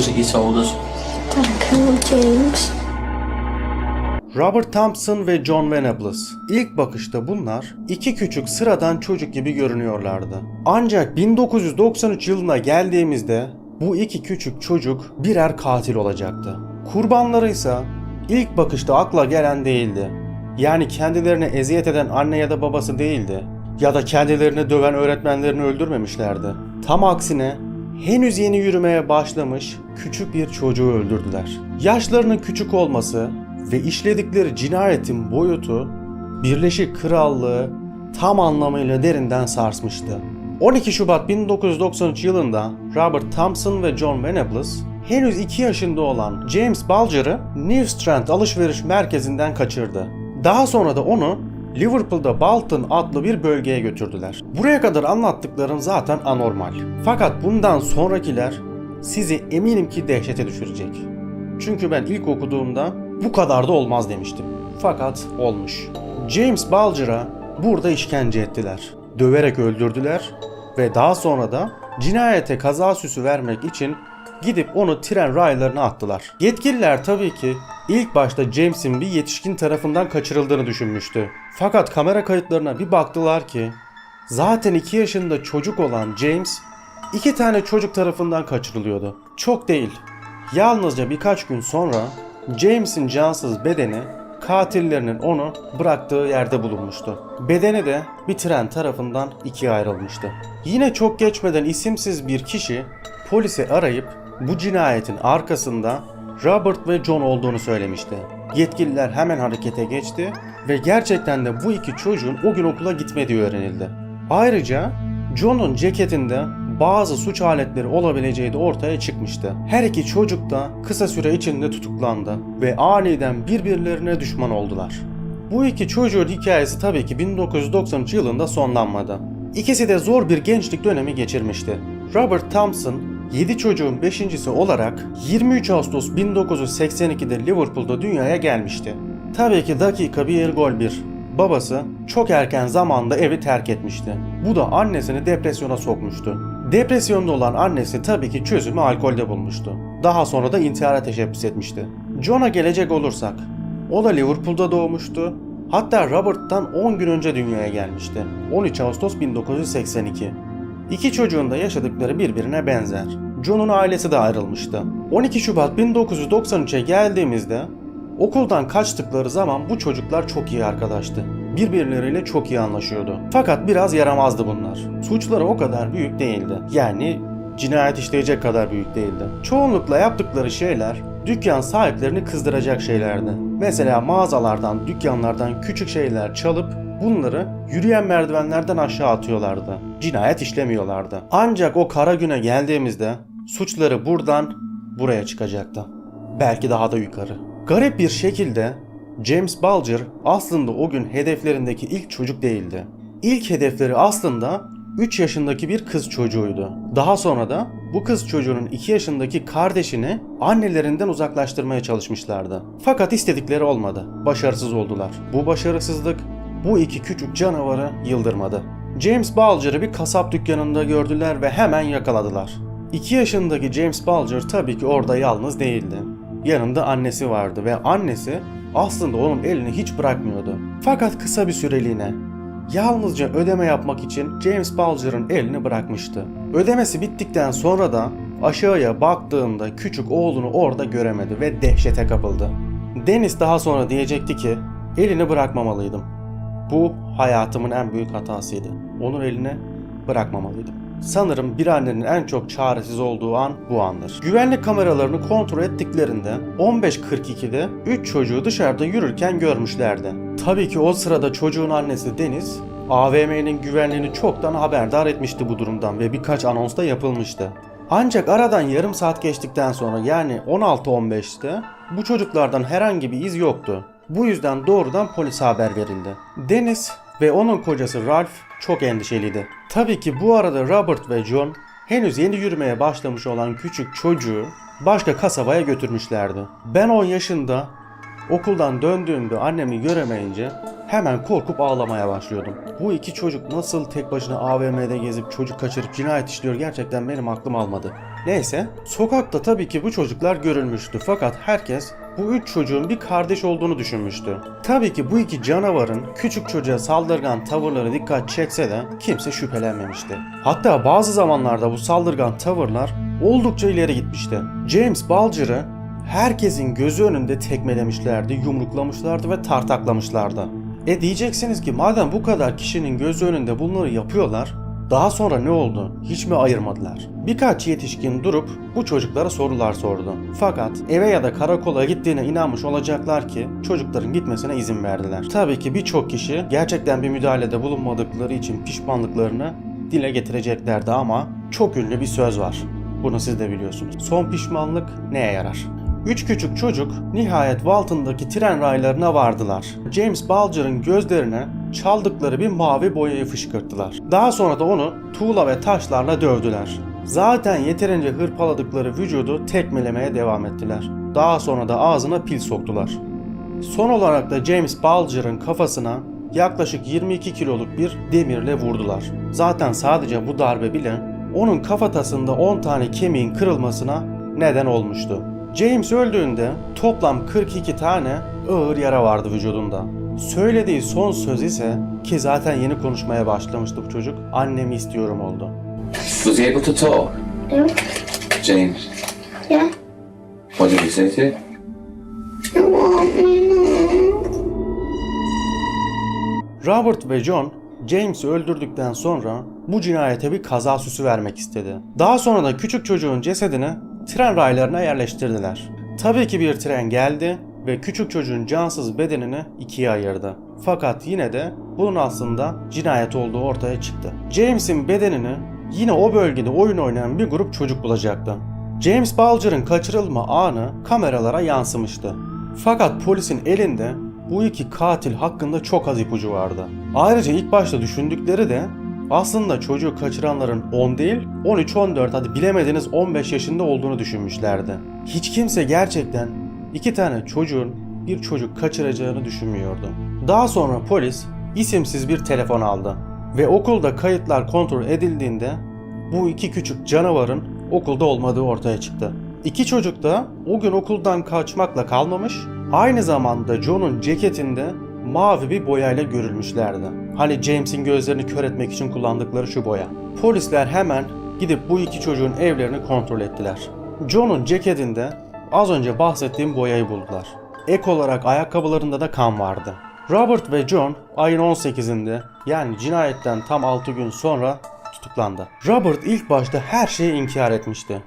And what was it you told us? That I killed James. Robert Thompson ve John Venables. İlk bakışta bunlar iki küçük sıradan çocuk gibi görünüyorlardı. Ancak 1993 yılına geldiğimizde bu iki küçük çocuk birer katil olacaktı. Kurbanları ise ilk bakışta akla gelen değildi. Yani kendilerine eziyet eden anne ya da babası değildi. Ya da kendilerini döven öğretmenlerini öldürmemişlerdi. Tam aksine henüz yeni yürümeye başlamış küçük bir çocuğu öldürdüler. Yaşlarının küçük olması ve işledikleri cinayetin boyutu Birleşik Krallığı tam anlamıyla derinden sarsmıştı. 12 Şubat 1993 yılında Robert Thompson ve John Venables henüz 2 yaşında olan James Bulger'ı New Strand alışveriş merkezinden kaçırdı. Daha sonra da onu Liverpool'da Bolton adlı bir bölgeye götürdüler. Buraya kadar anlattıklarım zaten anormal. Fakat bundan sonrakiler sizi eminim ki dehşete düşürecek. Çünkü ben ilk okuduğumda bu kadar da olmaz demiştim. Fakat olmuş. James Bulger'a burada işkence ettiler. Döverek öldürdüler ve daha sonra da cinayete kaza süsü vermek için gidip onu tren raylarına attılar. Yetkililer tabii ki ilk başta James'in bir yetişkin tarafından kaçırıldığını düşünmüştü. Fakat kamera kayıtlarına bir baktılar ki zaten 2 yaşında çocuk olan James iki tane çocuk tarafından kaçırılıyordu. Çok değil. Yalnızca birkaç gün sonra James'in cansız bedeni katillerinin onu bıraktığı yerde bulunmuştu. Bedeni de bir tren tarafından ikiye ayrılmıştı. Yine çok geçmeden isimsiz bir kişi polisi arayıp bu cinayetin arkasında Robert ve John olduğunu söylemişti. Yetkililer hemen harekete geçti ve gerçekten de bu iki çocuğun o gün okula gitmediği öğrenildi. Ayrıca John'un ceketinde bazı suç aletleri olabileceği de ortaya çıkmıştı. Her iki çocuk da kısa süre içinde tutuklandı ve aniden birbirlerine düşman oldular. Bu iki çocuğun hikayesi tabii ki 1993 yılında sonlanmadı. İkisi de zor bir gençlik dönemi geçirmişti. Robert Thompson 7 çocuğun 5.si olarak 23 Ağustos 1982'de Liverpool'da dünyaya gelmişti. Tabii ki dakika bir gol bir. Babası çok erken zamanda evi terk etmişti. Bu da annesini depresyona sokmuştu. Depresyonda olan annesi tabii ki çözümü alkolde bulmuştu. Daha sonra da intihara teşebbüs etmişti. John'a gelecek olursak, o da Liverpool'da doğmuştu. Hatta Robert'tan 10 gün önce dünyaya gelmişti. 13 Ağustos 1982. İki çocuğun da yaşadıkları birbirine benzer. John'un ailesi de ayrılmıştı. 12 Şubat 1993'e geldiğimizde Okuldan kaçtıkları zaman bu çocuklar çok iyi arkadaştı. Birbirleriyle çok iyi anlaşıyordu. Fakat biraz yaramazdı bunlar. Suçları o kadar büyük değildi. Yani cinayet işleyecek kadar büyük değildi. Çoğunlukla yaptıkları şeyler dükkan sahiplerini kızdıracak şeylerdi. Mesela mağazalardan, dükkanlardan küçük şeyler çalıp bunları yürüyen merdivenlerden aşağı atıyorlardı. Cinayet işlemiyorlardı. Ancak o kara güne geldiğimizde suçları buradan buraya çıkacaktı. Belki daha da yukarı. Garip bir şekilde James Bulger aslında o gün hedeflerindeki ilk çocuk değildi. İlk hedefleri aslında 3 yaşındaki bir kız çocuğuydu. Daha sonra da bu kız çocuğunun 2 yaşındaki kardeşini annelerinden uzaklaştırmaya çalışmışlardı. Fakat istedikleri olmadı. Başarısız oldular. Bu başarısızlık bu iki küçük canavarı yıldırmadı. James Bulger'ı bir kasap dükkanında gördüler ve hemen yakaladılar. 2 yaşındaki James Bulger tabii ki orada yalnız değildi. Yanında annesi vardı ve annesi aslında onun elini hiç bırakmıyordu. Fakat kısa bir süreliğine yalnızca ödeme yapmak için James Bulger'ın elini bırakmıştı. Ödemesi bittikten sonra da aşağıya baktığında küçük oğlunu orada göremedi ve dehşete kapıldı. Dennis daha sonra diyecekti ki elini bırakmamalıydım. Bu hayatımın en büyük hatasıydı. Onun eline bırakmamalıydım. Sanırım bir annenin en çok çaresiz olduğu an bu andır. Güvenlik kameralarını kontrol ettiklerinde 15.42'de 3 çocuğu dışarıda yürürken görmüşlerdi. Tabii ki o sırada çocuğun annesi Deniz AVM'nin güvenliğini çoktan haberdar etmişti bu durumdan ve birkaç anons da yapılmıştı. Ancak aradan yarım saat geçtikten sonra yani 16.15'te bu çocuklardan herhangi bir iz yoktu. Bu yüzden doğrudan polise haber verildi. Deniz ve onun kocası Ralph çok endişeliydi. Tabii ki bu arada Robert ve John henüz yeni yürümeye başlamış olan küçük çocuğu başka kasabaya götürmüşlerdi. Ben 10 yaşında Okuldan döndüğümde annemi göremeyince hemen korkup ağlamaya başlıyordum. Bu iki çocuk nasıl tek başına AVM'de gezip çocuk kaçırıp cinayet işliyor gerçekten benim aklım almadı. Neyse, sokakta tabii ki bu çocuklar görülmüştü fakat herkes bu üç çocuğun bir kardeş olduğunu düşünmüştü. Tabii ki bu iki canavarın küçük çocuğa saldırgan tavırları dikkat çekse de kimse şüphelenmemişti. Hatta bazı zamanlarda bu saldırgan tavırlar oldukça ileri gitmişti. James Bulger'ı herkesin gözü önünde tekmelemişlerdi, yumruklamışlardı ve tartaklamışlardı. E diyeceksiniz ki madem bu kadar kişinin gözü önünde bunları yapıyorlar, daha sonra ne oldu? Hiç mi ayırmadılar? Birkaç yetişkin durup bu çocuklara sorular sordu. Fakat eve ya da karakola gittiğine inanmış olacaklar ki çocukların gitmesine izin verdiler. Tabii ki birçok kişi gerçekten bir müdahalede bulunmadıkları için pişmanlıklarını dile getireceklerdi ama çok ünlü bir söz var. Bunu siz de biliyorsunuz. Son pişmanlık neye yarar? Üç küçük çocuk nihayet Walton'daki tren raylarına vardılar. James Bulger'ın gözlerine çaldıkları bir mavi boyayı fışkırttılar. Daha sonra da onu tuğla ve taşlarla dövdüler. Zaten yeterince hırpaladıkları vücudu tekmelemeye devam ettiler. Daha sonra da ağzına pil soktular. Son olarak da James Bulger'ın kafasına yaklaşık 22 kiloluk bir demirle vurdular. Zaten sadece bu darbe bile onun kafatasında 10 tane kemiğin kırılmasına neden olmuştu. James öldüğünde toplam 42 tane ağır yara vardı vücudunda. Söylediği son söz ise ki zaten yeni konuşmaya başlamıştı bu çocuk. Annemi istiyorum oldu. Was he able to talk? No. James, Yeah. what did he say to you? You want me? Robert ve John James'i öldürdükten sonra bu cinayete bir kaza süsü vermek istedi. Daha sonra da küçük çocuğun cesedini tren raylarına yerleştirdiler. Tabii ki bir tren geldi ve küçük çocuğun cansız bedenini ikiye ayırdı. Fakat yine de bunun aslında cinayet olduğu ortaya çıktı. James'in bedenini yine o bölgede oyun oynayan bir grup çocuk bulacaktı. James Bulger'ın kaçırılma anı kameralara yansımıştı. Fakat polisin elinde bu iki katil hakkında çok az ipucu vardı. Ayrıca ilk başta düşündükleri de aslında çocuğu kaçıranların 10 değil 13-14 hadi bilemediniz 15 yaşında olduğunu düşünmüşlerdi. Hiç kimse gerçekten iki tane çocuğun bir çocuk kaçıracağını düşünmüyordu. Daha sonra polis isimsiz bir telefon aldı ve okulda kayıtlar kontrol edildiğinde bu iki küçük canavarın okulda olmadığı ortaya çıktı. İki çocuk da o gün okuldan kaçmakla kalmamış, aynı zamanda John'un ceketinde mavi bir boyayla görülmüşlerdi. Hani James'in gözlerini kör etmek için kullandıkları şu boya. Polisler hemen gidip bu iki çocuğun evlerini kontrol ettiler. John'un ceketinde az önce bahsettiğim boyayı buldular. Ek olarak ayakkabılarında da kan vardı. Robert ve John ayın 18'inde yani cinayetten tam 6 gün sonra tutuklandı. Robert ilk başta her şeyi inkar etmişti.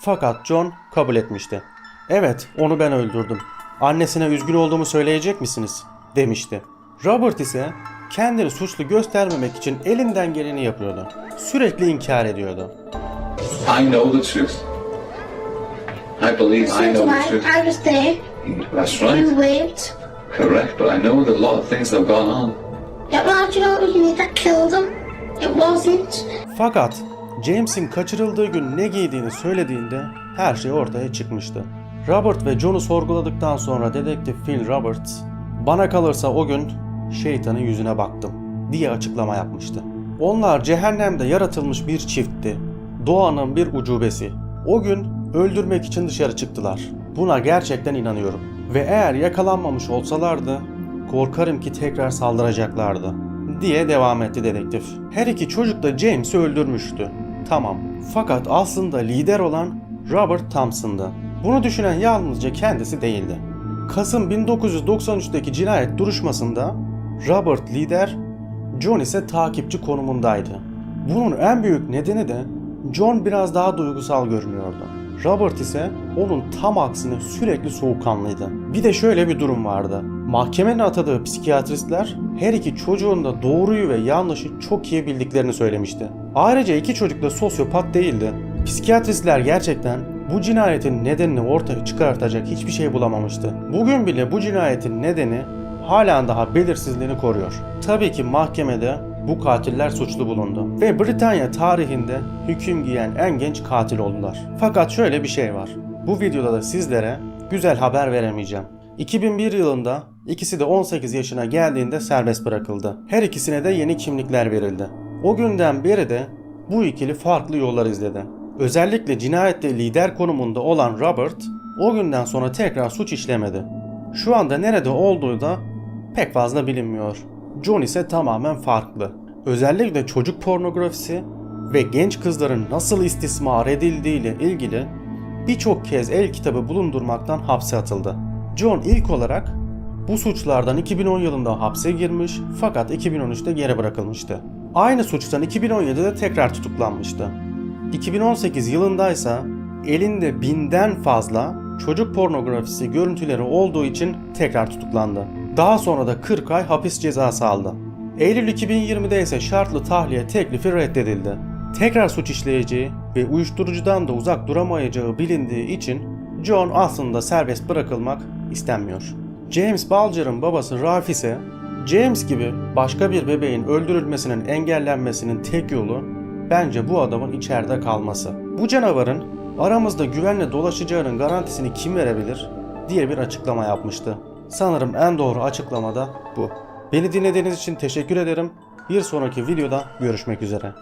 Fakat John kabul etmişti. Evet, onu ben öldürdüm. Annesine üzgün olduğumu söyleyecek misiniz? Demişti. Robert ise kendini suçlu göstermemek için elinden geleni yapıyordu. Sürekli inkar ediyordu. I know the truth. I believe I know the truth. I was there. That's You right. waved. Correct, but I know that a lot of things have gone on. Yeah, well, do you know it was me that killed him? It wasn't. Fakat James'in kaçırıldığı gün ne giydiğini söylediğinde her şey ortaya çıkmıştı. Robert ve John'u sorguladıktan sonra dedektif Phil Roberts, bana kalırsa o gün şeytanın yüzüne baktım diye açıklama yapmıştı. Onlar cehennemde yaratılmış bir çiftti. Doğanın bir ucubesi. O gün öldürmek için dışarı çıktılar. Buna gerçekten inanıyorum. Ve eğer yakalanmamış olsalardı korkarım ki tekrar saldıracaklardı diye devam etti dedektif. Her iki çocuk da James'i öldürmüştü. Tamam. Fakat aslında lider olan Robert Thompson'dı. Bunu düşünen yalnızca kendisi değildi. Kasım 1993'teki cinayet duruşmasında Robert lider, John ise takipçi konumundaydı. Bunun en büyük nedeni de John biraz daha duygusal görünüyordu. Robert ise onun tam aksine sürekli soğukkanlıydı. Bir de şöyle bir durum vardı. Mahkemenin atadığı psikiyatristler her iki çocuğun da doğruyu ve yanlışı çok iyi bildiklerini söylemişti. Ayrıca iki çocuk da sosyopat değildi. Psikiyatristler gerçekten bu cinayetin nedenini ortaya çıkartacak hiçbir şey bulamamıştı. Bugün bile bu cinayetin nedeni halen daha belirsizliğini koruyor. Tabii ki mahkemede bu katiller suçlu bulundu ve Britanya tarihinde hüküm giyen en genç katil oldular. Fakat şöyle bir şey var. Bu videoda da sizlere güzel haber veremeyeceğim. 2001 yılında ikisi de 18 yaşına geldiğinde serbest bırakıldı. Her ikisine de yeni kimlikler verildi. O günden beri de bu ikili farklı yollar izledi. Özellikle cinayette lider konumunda olan Robert o günden sonra tekrar suç işlemedi. Şu anda nerede olduğu da pek fazla bilinmiyor. John ise tamamen farklı. Özellikle çocuk pornografisi ve genç kızların nasıl istismar edildiği ile ilgili birçok kez el kitabı bulundurmaktan hapse atıldı. John ilk olarak bu suçlardan 2010 yılında hapse girmiş fakat 2013'te geri bırakılmıştı. Aynı suçtan 2017'de tekrar tutuklanmıştı. 2018 yılındaysa elinde binden fazla çocuk pornografisi görüntüleri olduğu için tekrar tutuklandı. Daha sonra da 40 ay hapis cezası aldı. Eylül 2020'de ise şartlı tahliye teklifi reddedildi. Tekrar suç işleyeceği ve uyuşturucudan da uzak duramayacağı bilindiği için John aslında serbest bırakılmak istenmiyor. James Bulger'ın babası Ralph ise James gibi başka bir bebeğin öldürülmesinin engellenmesinin tek yolu bence bu adamın içeride kalması. Bu canavarın aramızda güvenle dolaşacağının garantisini kim verebilir diye bir açıklama yapmıştı. Sanırım en doğru açıklama da bu. Beni dinlediğiniz için teşekkür ederim. Bir sonraki videoda görüşmek üzere.